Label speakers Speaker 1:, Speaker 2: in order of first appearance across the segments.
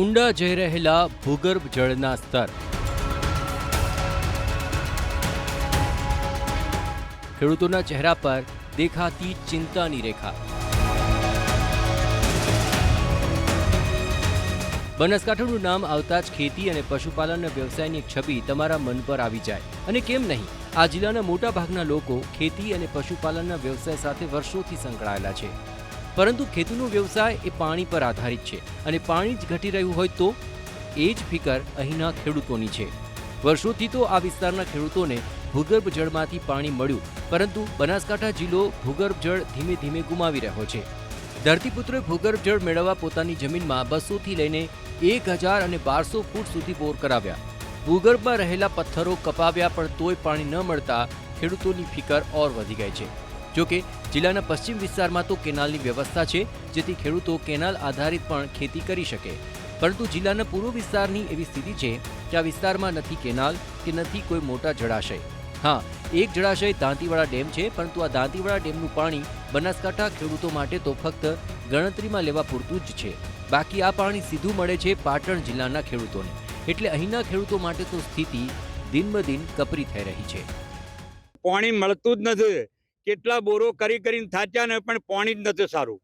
Speaker 1: ઊંડા જઈ રહેલા ભૂગર્ભ જળના સ્તર. ખેડૂતોના ચહેરા પર દેખાતી ચિંતાની રેખા. બનાસકાંઠાનું નામ આવતા જ ખેતી અને પશુપાલનના વ્યવસાયની છબી તમારા મન પર આવી જાય. અને કેમ નહીં? આ જિલ્લાના મોટા ભાગના લોકો ખેતી અને પશુપાલનના વ્યવસાય સાથે વર્ષોથી સંકળાયેલા છે. પરંતુ ખેતીનો વ્યવસાય એ પાણી પર આધારિત છે અને પાણી જ ઘટી રહ્યું હોય તો એ જ ફિકર અહીંના ખેડૂતોની છે. વર્ષોથી તો આ વિસ્તારના ખેડૂતોને ભૂગર્ભ જળમાંથી પાણી મળ્યું, પરંતુ બનાસકાંઠા જિલ્લો ભૂગર્ભ જળ ધીમે ધીમે ગુમાવી રહ્યો છે. ધરતીપુત્રોએ ભૂગર્ભ જળ મેળવવા પોતાની જમીનમાં બસોથી લઈને એક હજાર અને બારસો ફૂટ સુધી બોર કરાવ્યા. ભૂગર્ભમાં રહેલા પથ્થરો કપાવ્યા પણ તોય પાણી ન મળતા ખેડૂતોની ફિકર ઓર વધી ગઈ છે. જોકે જિલ્લાના પશ્ચિમ વિસ્તારમાં તો કેનાલની વ્યવસ્થા છે, જેથી ખેડૂતો કેનાલ આધારિત પણ ખેતી કરી શકે. પરંતુ જિલ્લાના પૂર્વ વિસ્તારની એવી સ્થિતિ છે કે આ વિસ્તારમાં નથી કેનાલ, કે નથી કોઈ મોટા જળાશય. હા, એક જળાશય દાંતીવાડા ડેમ છે, પરંતુ આ દાંતીવાડા ડેમનું પાણી બનાસકાંઠા ખેડૂતો માટે તો ફક્ત ગણતરીમાં લેવા પૂરતું જ છે. બાકી આ પાણી સીધું મળે છે પાટણ જિલ્લાના ખેડૂતોને. એટલે અહીંના ખેડૂતો માટે તો સ્થિતિ દિન કપરી થઈ રહી છે.
Speaker 2: પાણી મળતું જ નથી. કેટલા બોરો કરી કરીને થાચ્યા ને પણ પાણી જ નથી સારું.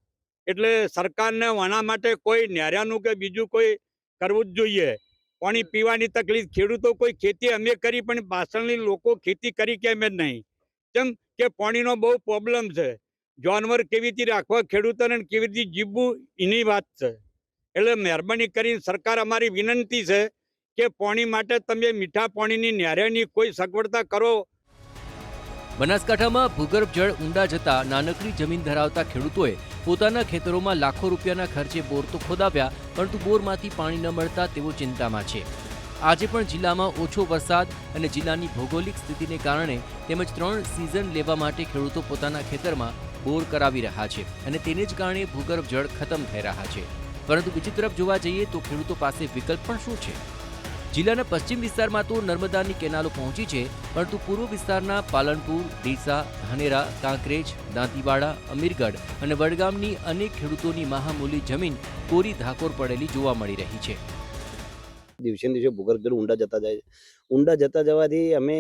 Speaker 2: એટલે સરકારને આના માટે કોઈ નેરાનું કે બીજું કોઈ કરવું જ જોઈએ. પાણી પીવાની તકલીફ, ખેડૂતો કોઈ ખેતી અમે કરી પણ પાછળની લોકો ખેતી કરી કેમ જ નહીં? કેમ કે પાણીનો બહુ પ્રોબ્લેમ છે. જાનવર કેવી રીતે રાખવા ખેડૂતોને કેવી રીતે જીવવું એની વાત છે. એટલે મહેરબાની કરીને સરકાર અમારી વિનંતી છે કે પાણી માટે તમે મીઠા પાણીની ન્યારાની કોઈ સગવડતા કરો.
Speaker 1: બનાસકાંઠામાં ભૂગર્ભ જળ ઊંડા જતા નાનકડી જમીન ધરાવતા ખેડૂતોએ પોતાના ખેતરોમાં લાખો રૂપિયાના ખર્ચે બોર તો ખોદાવ્યા, પરંતુ બોરમાંથી પાણી ન મળતા તેઓ ચિંતામાં છે. આજે પણ જિલ્લામાં ઓછો વરસાદ અને જિલ્લાની ભૌગોલિક સ્થિતિને કારણે તેમજ ત્રણ સિઝન લેવા માટે ખેડૂતો પોતાના ખેતરમાં બોર કરાવી રહ્યા છે અને તેને જ કારણે ભૂગર્ભ જળ ખતમ થઈ રહ્યા છે. પરંતુ બીજી તરફ જોવા જઈએ તો ખેડૂતો પાસે વિકલ્પ પણ શું છે? જિલ્લાના પશ્ચિમ વિસ્તારમાં તો નર્મદાની કેનાલો પહોંચી છે, પરંતુ પૂર્વ વિસ્તારના પાલનપુર, ડીસા, ધાનેરા, કાંકરેજ, દાંતીવાડા, અમીરગઢ અને વડગામની અનેક ખેડૂતોની મહામૂલી જમીન કોરી ધાકોર પડેલી જોવા મળી રહી છે.
Speaker 3: દિવસે દિવસે ભૂગર્ભ ઊંડા જતા જાય છે. ઊંડા જતા જવાથી અમે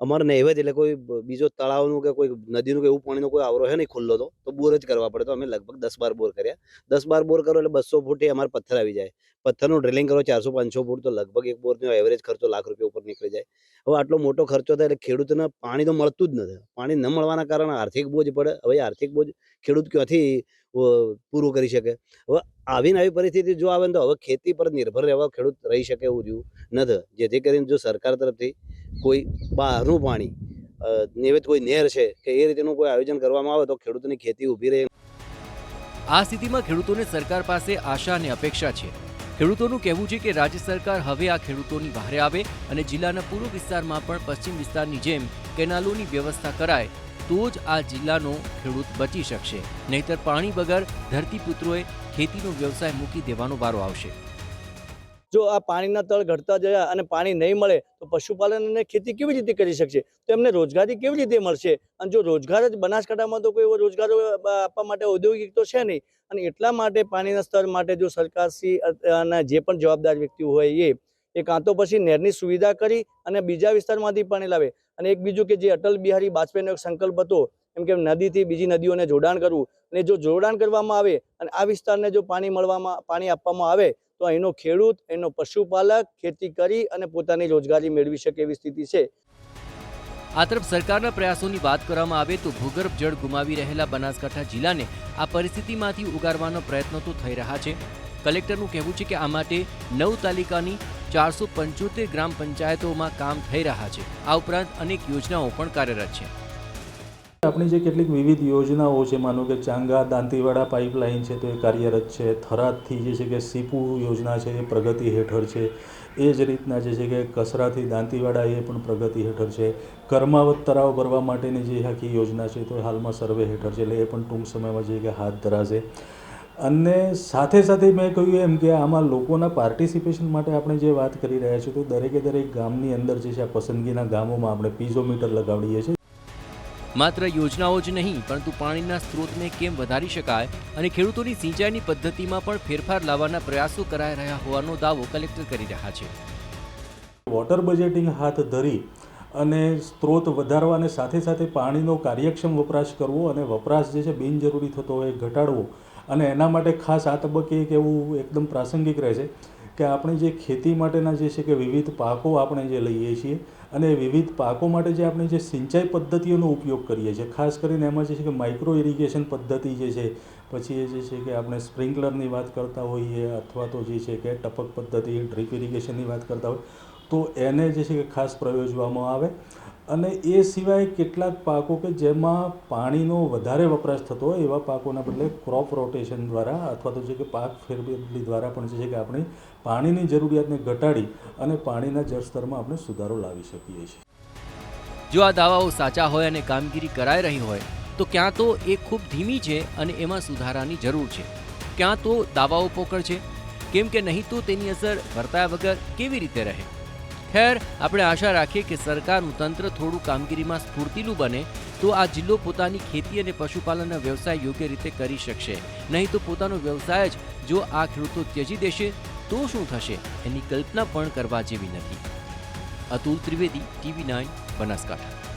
Speaker 3: અમારે નહેવત એટલે કોઈ બીજો તળાવનું કે કોઈ નદીનું કે એવું પાણીનો કોઈ આવરો છે નહીં ખુલ્લો તો તો બોર જ કરવા પડે. તો અમે લગભગ દસ બાર બોર કર્યા. દસ બાર બોર કરો એટલે બસો ફૂટ અમારે પથ્થર આવી જાય. પથ્થરનું ડ્રિલિંગ કરો ચારસો, પાંચસો ફૂટ તો લગભગ એક બોરનો એવરેજ ખર્ચો લાખ રૂપિયા ઉપર નીકળી જાય. હવે આટલો મોટો ખર્ચો થાય એટલે ખેડૂતને પાણી તો મળતું જ નથી. પાણી ન મળવાના કારણે આર્થિક બોજ પડે. હવે આર્થિક બોજ ખેડૂત ક્યાંથી પૂરું કરી શકે? હવે આવીને આવી પરિસ્થિતિ જો આવે ને તો હવે ખેતી પર નિર્ભર રહેવા ખેડૂત રહી શકે એવું રહ્યું નથી. જેથી કરીને જો સરકાર તરફથી કોઈ બહારનું પાણી નિવેદ કોઈ નહેર છે કે એ રીતેનું કોઈ આયોજન કરવામાં આવે તો ખેડૂતોની ખેતી ઊભી રહે.
Speaker 1: આ સ્થિતિમાં ખેડૂતોને સરકાર પાસે આશા અને અપેક્ષા છે. ખેડૂતોનું કહેવું છે કે રાજ્ય સરકાર હવે આ ખેડૂતોની બહારે આવે અને જિલ્લાના પૂર્વ વિસ્તારમાં પણ પશ્ચિમ વિસ્તારની જેમ કેનાલોની વ્યવસ્થા કરાય, તો જ આ જિલ્લાનો ખેડૂત બચી શકશે. નહીતર પાણી વગર ધરતીપુત્રોએ ખેતીનો વ્યવસાય મૂકી દેવાનો વારો આવશે.
Speaker 4: જો આ પાણીના તળ ઘટતા જયા અને પાણી નહીં મળે, તો પશુપાલન અને ખેતી કેવી રીતે કરી શકશે? તો એમને રોજગારી કેવી રીતે મળશે? અને જો રોજગાર જ બનાસકાંઠામાં તો કોઈ એવો રોજગાર આપવા માટે ઔદ્યોગિક તો છે નહીં. અને એટલા માટે પાણીના સ્તર માટે જો સરકારશ્રી અને જે પણ જવાબદાર વ્યક્તિ હોય એ એ કાં તો પછી નહેરની સુવિધા કરી અને બીજા વિસ્તારમાંથી પાણી લાવે. અને એક બીજું કે જે અટલ બિહારી વાજપેયીનો એક સંકલ્પ હતો, એમ કે નદીથી બીજી નદીઓને જોડાણ કરવું. અને જો જોડાણ કરવામાં આવે અને આ વિસ્તારને જો પાણી મળવામાં, પાણી આપવામાં આવે તો અહીંનો ખેડૂત એનો પશુપાલક ખેતી કરી અને પોતાની રોજગારી મેળવી શકે એવી સ્થિતિ છે.
Speaker 1: આ તરફ સરકારના પ્રયાસોની વાત કરવામાં આવે તો ભૂગર્ભ જળ ગુમાવી રહેલા બનાસકાંઠા જિલ્લાને આ પરિસ્થિતિમાંથી ઉગારવાનો પ્રયત્નો તો થઈ રહ્યા છે. કલેક્ટરનું કહેવું છે કે આ માટે નવ તાલુકાની ચારસો પંચોતેર ગ્રામ પંચાયતોમાં કામ થઈ રહ્યા છે. આ ઉપરાંત અનેક યોજનાઓ પણ કાર્યરત છે.
Speaker 5: આપણી જે કેટલીક વિવિધ યોજનાઓ છે, માનો કે ચાંગા દાંતીવાડા પાઇપલાઇન છે, તો એ કાર્યરત છે. થરાદથી જે છે કે સીપુ યોજના છે, એ પ્રગતિ હેઠળ છે. એ જ રીતના જે છે કે કસરાથી દાંતીવાડા એ પણ પ્રગતિ હેઠળ છે. કર્માવત તળાવ ભરવા માટેની જે આખી યોજના છે, તો હાલમાં સર્વે હેઠળ છે, એટલે એ પણ ટૂંક સમયમાં જે કે હાથ ધરાશે. અને સાથે સાથે મેં કહ્યું એમ કે આમાં લોકોના પાર્ટિસિપેશન માટે આપણે જે વાત કરી રહ્યા છીએ, તો દરેકે દરેક ગામની અંદર જે છે આ પસંદગીના ગામોમાં આપણે પીઝોમીટર લગાવીએ છીએ.
Speaker 1: માત્ર યોજનાઓ જ નહીં, પરંતુ પાણીના સ્ત્રોતને કેમ વધારી શકાય અને ખેડૂતોની સિંચાઈની પદ્ધતિમાં પણ ફેરફાર લાવવાના પ્રયાસો કરાઈ રહ્યા હોવાનો દાવો કલેક્ટર કરી રહ્યા છે.
Speaker 5: વોટર બજેટિંગ હાથ ધરી અને સ્ત્રોત વધારવા અને સાથે સાથે પાણીનો કાર્યક્ષમ વપરાશ કરવો અને વપરાશ જે છે બિનજરૂરી થતો હોય ઘટાડવો અને એના માટે ખાસ આ તબક્કે એક એવું એકદમ પ્રાસંગિક રહે છે કે આપણે જે ખેતી માટેના જે છે કે વિવિધ પાકો આપણે જે લઈએ છીએ અને વિવિધ પાકો માટે જે આપણે જે સિંચાઈ પદ્ધતિઓનો ઉપયોગ કરીએ છીએ. ખાસ કરીને એમાં જે છે કે માઇક્રો ઇરિગેશન પદ્ધતિ જે છે, પછી એ જે છે કે આપણે સ્પ્રિંકલરની વાત કરતા હોઈએ અથવા તો જે છે કે ટપક પદ્ધતિ ડ્રીપ ઇરિગેશનની વાત કરતા હોય, તો એને જે છે કે ખાસ પ્રયોજવામાં આવે. અને એ સિવાય કેટલાક પાકો કે જેમાં પાણીનો વધારે વપરાશ થતો હોય, એવા પાકોના બદલે ક્રોપ રોટેશન દ્વારા અથવા તો જે કે પાક ફેરબદલી દ્વારા પણ છે કે આપણે પાણીની જરૂરિયાતને ઘટાડી અને પાણીના જળસ્તરમાં આપણે સુધારો લાવી શકીએ છીએ.
Speaker 1: જો આ દાવાઓ સાચા હોય અને કામગીરી કરાઈ રહી હોય, તો ક્યાં તો એ ખૂબ ધીમી છે અને એમાં સુધારાની જરૂર છે. ક્યાં તો દાવાઓ પોકળ છે? કેમ કે નહીં તો તેની અસર વર્તાયા વગર કેવી રીતે રહે? ખેર, આપણે આશા રાખીએ કે સરકારનું તંત્ર થોડું કામગીરીમાં સ્ફૂર્તિલું બને, તો આ જિલ્લો પોતાની ખેતી અને પશુપાલનના વ્યવસાય યોગ્ય રીતે કરી શકશે. નહીં તો પોતાનો વ્યવસાય જ જો આ ખેડૂતો ત્યજી દેશે, તો શું થશે? એની કલ્પના પણ કરવા જેવી નથી. Atul Trivedi, TV nine, Banaskantha.